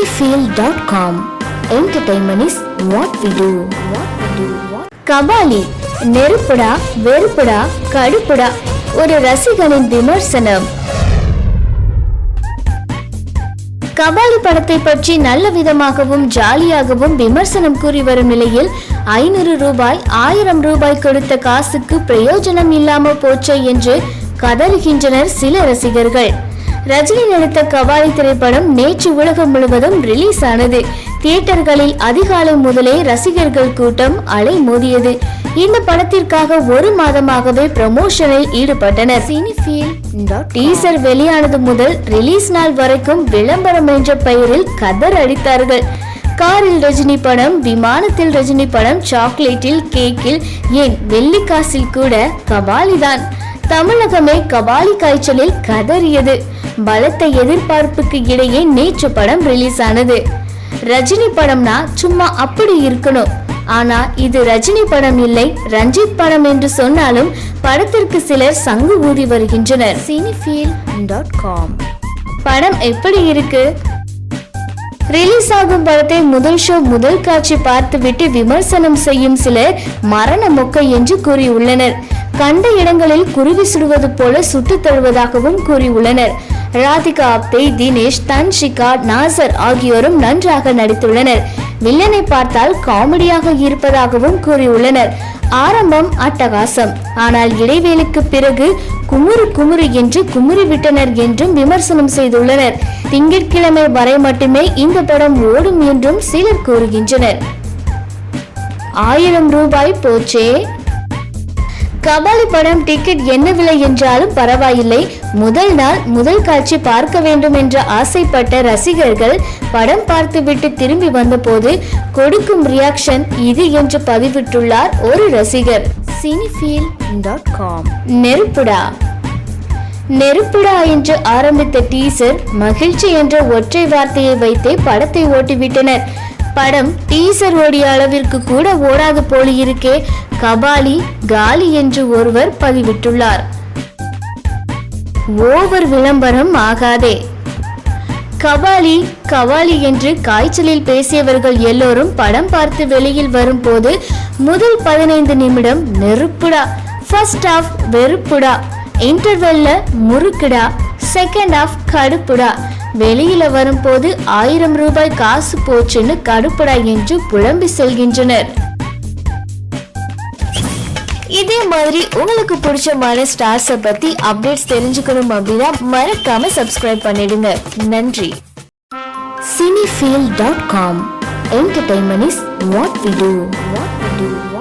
cinefield.com entertainment is what we do. Kabali நெருப்புடா வெறுப்புடா கடுப்புடா ஒரு ரசிகனின் விமர்சனம் கபாலி படத்தை பற்றி நல்ல விதமாகவும் ஜாலியாகவும் விமர்சனம் கூறி வரும் நிலையில் ஐநூறு ரூபாய் ஆயிரம் ரூபாய் கொடுத்த காசுக்கு பிரயோஜனம் இல்லாமல் போச்சே என்று கதறுகின்றனர் சில ரசிகர்கள் ரஜினி நடித்த கபாலி திரைப்படம் நேற்று உலகம் முழுவதும் ரிலீஸ் ஆனது. தியேட்டர்களில் அதிகாலை முதலே ரசிகர்கள் கூட்டம் அலை மோதியது. இந்த படத்திற்காக ஒரு மாதமாகவே ப்ரமோஷனில் ஈடுபட்டனர். டீசர் வெளியானது முதல் ரிலீஸ் நாள் வரைக்கும் விளம்பரம் என்ற பெயரில் கதர் அடித்தார்கள். காரில் ரஜினி படம் விமானத்தில் ரஜினி படம் சாக்லேட்டில் கேக்கில் ஏன் வெள்ளிக்காசில் கூட கபாலிதான். தமிழகமே கபாலி காய்ச்சலில் கதறியது. பலத்த எதிர்பார்ப்புக்கு இடையே நேற்று படம் ரிலீஸ் ஆனது. ரஜினி படம்னா சும்மா அப்படி இருக்கணும். ஆனா இது ரஜினி படம் இல்லை ரஞ்சித் படம் என்று சொன்னாலும் படத்திற்கு சிலர் சங்கு ஊதி வருகின்றனர். படம் எப்படி இருக்கு? ரிலீஸ் ஆகும் படத்தை முதல் ஷோ முதல் காட்சி பார்த்துவிட்டு விமர்சனம் செய்யும் சிலர் மரண மொக்கை என்று கூறியுள்ளனர். கண்ட இடங்களில் குருவி சுடுவது போல சுட்டுத் தழுவதாகவும் கூறியுள்ளனர். ராதிகா ஆப்தே தினேஷ் தன்ஷிகா நாசர் ஆகியோரும் நன்றாக நடித்துள்ளனர். வில்லனை பார்த்தால் காமெடியாக இருப்பதாகவும் கூறியுள்ளனர். ஆரம்பம் அட்டகாசம். ஆனால் இடைவேளைக்கு பிறகு குமுறு குமுறு என்று குமுறி விட்டனர் என்றும் விமர்சனம் செய்துள்ளனர். திங்கட்கிழமை வரை மட்டுமே இந்த படம் ஓடும் என்றும் சிலர் கூறுகின்றனர். ஆயிரம் ரூபாய் போச்சே? கபாலி படம் டிக்கெட் என்ன விலை என்றாலும் பரவாயில்லை. முதல் நாள் முதல் காட்சி பார்க்க வேண்டும் என்று ஆசைப்பட்ட ரசிகர்கள் படம் பார்த்துவிட்டு திரும்பி வந்தபோது கொடுக்கும் ரியாக்ஷன் இது என்று பதிவிட்டுள்ளார் ஒரு ரசிகர். நெருப்புடா. நெருப்புடா என்று ஆரம்பித்த டீசர் மகிழ்ச்சி என்ற ஒற்றை வார்த்தையை வைத்தே படத்தை ஓட்டிவிட்டனர். படம் டீசர் ஓடிய அளவிற்கு கூட ஓடாது போலிருக்கே கபாலி காலி என்று ஒருவர் பதிவிட்டுள்ளார். ஓவர் விளம்பரம் ஆகாதே. கபாலி கபாலி என்று காய்ச்சலில் பேசியவர்கள் எல்லோரும் படம் பார்த்து வெளியில் வரும்போது முதல் பதினைந்து நிமிடம் நெருப்புடா ஃபர்ஸ்ட் ஆஃப் வெறுப்புடா இன்டர்வெல்ல முறுக்குடா செகண்ட் ஆஃப் கடுப்புடா வெளியில வரும்போது ஆயிரம் ரூபாய் காசு போச்சுன்னு கடுப்படாய் என்று புலம்பி செல்கின்றனர். இதே மாதிரி உங்களுக்கு பிடிச்சமான ஸ்டார்ஸை பத்தி அப்டேட்ஸ் தெரிஞ்சுக்கணும் அப்படின்னா மறக்காம சப்ஸ்கிரைப் பண்ணிடுங்க. நன்றி. Cinefeel dot com entertainment is what we do what we do